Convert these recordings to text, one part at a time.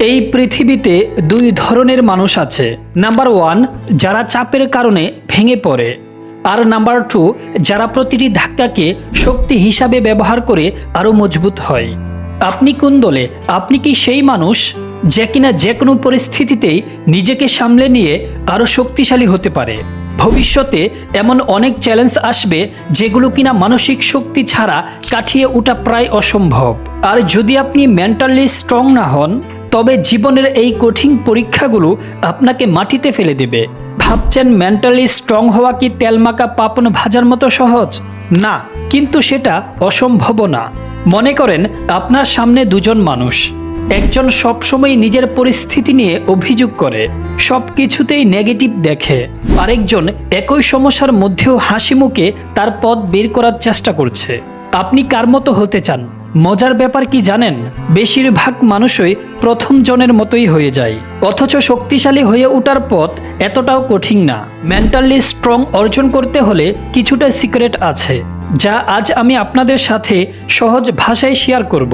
এই পৃথিবীতে দুই ধরনের মানুষ আছে। নাম্বার ওয়ান, যারা চাপের কারণে ভেঙে পড়ে। আর নাম্বার টু, যারা প্রতিটি ধাক্কাকে শক্তি হিসাবে ব্যবহার করে আরও মজবুত হয়। আপনি কোন দলে? আপনি কি সেই মানুষ যে কিনা যে কোনো পরিস্থিতিতেই নিজেকে সামলে নিয়ে আরও শক্তিশালী হতে পারে? ভবিষ্যতে এমন অনেক চ্যালেঞ্জ আসবে যেগুলো কিনা মানসিক শক্তি ছাড়া কাটিয়ে ওঠা প্রায় অসম্ভব। আর যদি আপনি মেন্টালি স্ট্রং না হন তবে জীবনের এই কঠিন পরীক্ষাগুলো আপনাকে মাটিতে ফেলে দেবে। ভাবছেন মেন্টালি স্ট্রং হওয়া কি তেলমাকা পাপন ভাজার মতো সহজ? না, কিন্তু সেটা অসম্ভব না। মনে করেন, আপনার সামনে দুজন মানুষ। একজন সবসময় নিজের পরিস্থিতি নিয়ে অভিযোগ করে সব কিছুতেই নেগেটিভ দেখে। আরেকজন একই সমস্যার মধ্যেও হাসি মুখে তার পথ বের করার চেষ্টা করছে। আপনি কার মতো হতে চান? মজার ব্যাপার কি জানেন? বেশিরভাগ মানুষই প্রথম জনের মতোই হয়ে যায়। অথচ শক্তিশালী হয়ে ওঠার পথ এতটাও কঠিন না। মেন্টালি স্ট্রং অর্জন করতে হলে কিছুটা সিক্রেট আছে, যা আজ আমি আপনাদের সাথে সহজ ভাষায় শেয়ার করব।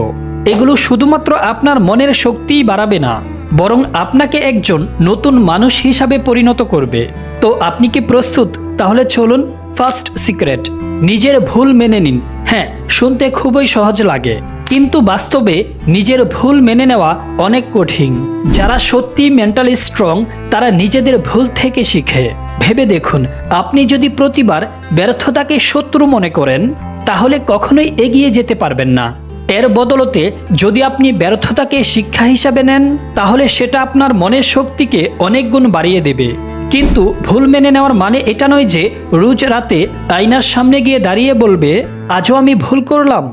এগুলো শুধুমাত্র আপনার মনের শক্তিই বাড়াবে না, বরং আপনাকে একজন নতুন মানুষ হিসাবে পরিণত করবে। তো আপনি কি প্রস্তুত? তাহলে চলুন ফার্স্ট সিক্রেট নিজের ভুল মেনে নিন। হ্যাঁ শুনতে খুবই সহজ লাগে। কিন্তু বাস্তবে নিজের ভুল মেনে নেওয়া অনেক কঠিন। যারা সত্যি মেন্টালি স্ট্রং তারা নিজেদের ভুল থেকে শিখে। ভেবে দেখুন, আপনি যদি প্রতিবার ব্যর্থতাকে শত্রু মনে করেন, তাহলে কখনোই এগিয়ে যেতে পারবেন না। এর বদলতে যদি আপনি ব্যর্থতাকে শিক্ষা হিসাবে নেন, তাহলে সেটা আপনার মনের শক্তিকে অনেক গুণ বাড়িয়ে দেবে। কিন্তু ভুল মেনে নেওয়ার মানে এটা নয় যে রোজ রাতে আয়নার সামনে গিয়ে দাঁড়িয়ে বলবে, আজও আমি ভুল করলাম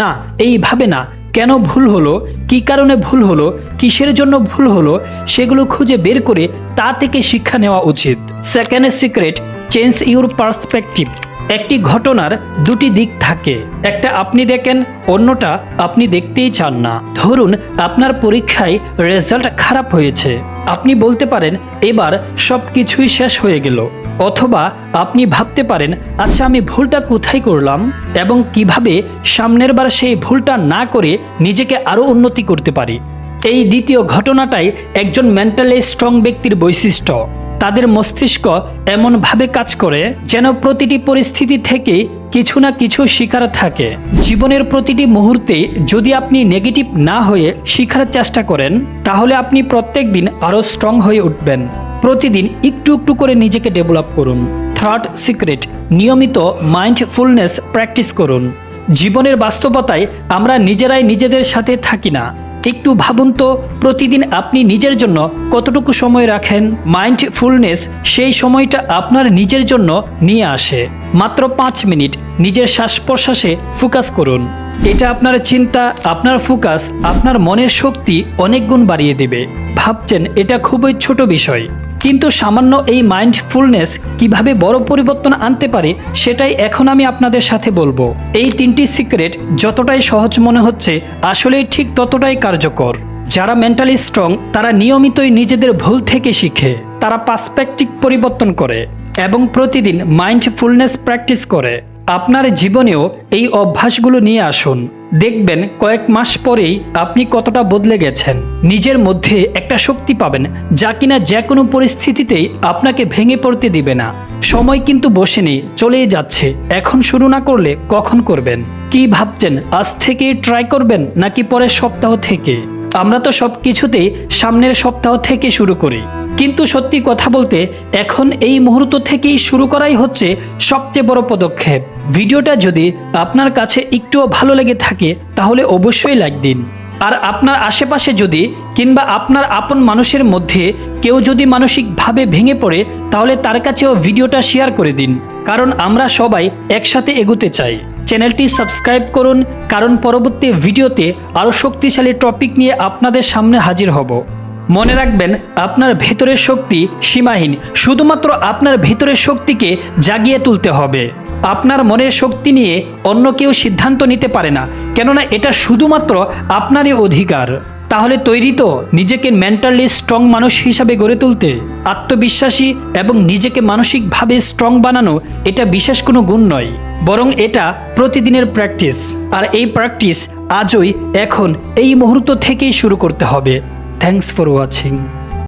না, এইভাবে না। কেন ভুল হলো? কি কারণে ভুল হলো? কিসের জন্য ভুল হলো? সেগুলো খুঁজে বের করে তা থেকে শিক্ষা নেওয়া উচিত। Second secret change your perspective একটি ঘটনার দুটি দিক থাকে। একটা আপনি দেখেন, অন্যটা আপনি দেখতেই চান না। ধরুন, আপনার পরীক্ষায় রেজাল্ট খারাপ হয়েছে। আপনি বলতে পারেন, এবার সব কিছুই শেষ হয়ে গেল। অথবা, আপনি ভাবতে পারেন আচ্ছা আমি ভুলটা কোথায় করলাম? এবং কীভাবে সামনের বার সেই ভুলটা না করে নিজেকে আরও উন্নতি করতে পারি। এই দ্বিতীয় ঘটনাটাই একজন মেন্টালি স্ট্রং ব্যক্তির বৈশিষ্ট্য। তাদের মস্তিষ্ক এমনভাবে কাজ করে যেন প্রতিটি পরিস্থিতি থেকে কিছু না কিছু শিকার থাকে। জীবনের প্রতিটি মুহূর্তে যদি আপনি নেগেটিভ না হয়ে শিখার চেষ্টা করেন, তাহলে আপনি প্রত্যেক দিন আরও স্ট্রং হয়ে উঠবেন। প্রতিদিন একটু একটু করে নিজেকে ডেভেলপ করুন। থার্ড সিক্রেট নিয়মিত মাইন্ডফুলনেস প্র্যাকটিস করুন। জীবনের বাস্তবতায় আমরা নিজেরাই নিজেদের সাথে থাকি না। একটু ভাবুন তো, প্রতিদিন আপনি নিজের জন্য কতটুকু সময় রাখেন? মাইন্ডফুলনেস সেই সময়টা আপনার নিজের জন্য নিয়ে আসে। মাত্র পাঁচ মিনিট নিজের শ্বাস প্রশ্বাসে ফোকাস করুন। এটা আপনার চিন্তা, আপনার ফোকাস আপনার মনের শক্তি অনেক গুণ বাড়িয়ে দেবে। ভাবছেন এটা খুবই ছোট বিষয়। কিন্তু সামান্য এই মাইন্ডফুলনেস কীভাবে বড় পরিবর্তন আনতে পারে, সেটাই এখন আমি আপনাদের সাথে বলব। এই তিনটি সিক্রেট যতটাই সহজ মনে হচ্ছে, আসলেই ঠিক ততটাই কার্যকর। যারা মেন্টালি স্ট্রং তারা নিয়মিতই নিজেদের ভুল থেকে শিখে। তারা পার্সপেক্টিভ পরিবর্তন করে এবং প্রতিদিন মাইন্ডফুলনেস প্র্যাকটিস করে। আপনার জীবনেও এই অভ্যাসগুলো নিয়ে আসুন। দেখবেন কয়েক মাস পরেই আপনি কতটা বদলে গেছেন। নিজের মধ্যে একটা শক্তি পাবেন যা কিনা যে কোনো পরিস্থিতিতেই আপনাকে ভেঙে পড়তে দিবে না। সময় কিন্তু বসে নেই চলেই যাচ্ছে। এখন শুরু না করলে কখন করবেন? কি ভাবছেন, আজ থেকেই ট্রাই করবেন নাকি পরের সপ্তাহ থেকে? আমরা তো সব কিছুতেই সামনের সপ্তাহ থেকে শুরু করি। কিন্তু সত্যি কথা বলতে, এখন এই মুহূর্ত থেকেই শুরু করাই হচ্ছে সবচেয়ে বড় পদক্ষেপ। ভিডিওটা যদি আপনার কাছে একটুও ভালো লেগে থাকে, তাহলে অবশ্যই লাইক দিন। আর আপনার আশেপাশে যদি কিংবা আপনার আপন মানুষের মধ্যে কেউ যদি মানসিকভাবে ভেঙে পড়ে, তাহলে তার কাছেও ভিডিওটা শেয়ার করে দিন। কারণ আমরা সবাই একসাথে এগোতে চাই। চ্যানেলটি সাবস্ক্রাইব করুন, কারণ পরবর্তী ভিডিওতে আরও শক্তিশালী টপিক নিয়ে আপনাদের সামনে হাজির হব। মনে রাখবেন, আপনার ভেতরের শক্তি সীমাহীন। শুধুমাত্র আপনার ভেতরের শক্তিকে জাগিয়ে তুলতে হবে। আপনার মনের শক্তি নিয়ে অন্য কেউ সিদ্ধান্ত নিতে পারে না। কেননা এটা শুধুমাত্র আপনারই অধিকার। তাহলে তৈরি তো নিজেকে মেন্টালি স্ট্রং মানুষ হিসাবে গড়ে তুলতে। আত্মবিশ্বাসী এবং নিজেকে মানসিকভাবে স্ট্রং বানানো এটা বিশেষ কোনো গুণ নয়। বরং এটা প্রতিদিনের প্র্যাকটিস। আর এই প্র্যাকটিস আজই, এখন, এই মুহূর্ত থেকেই শুরু করতে হবে। Thanks for watching.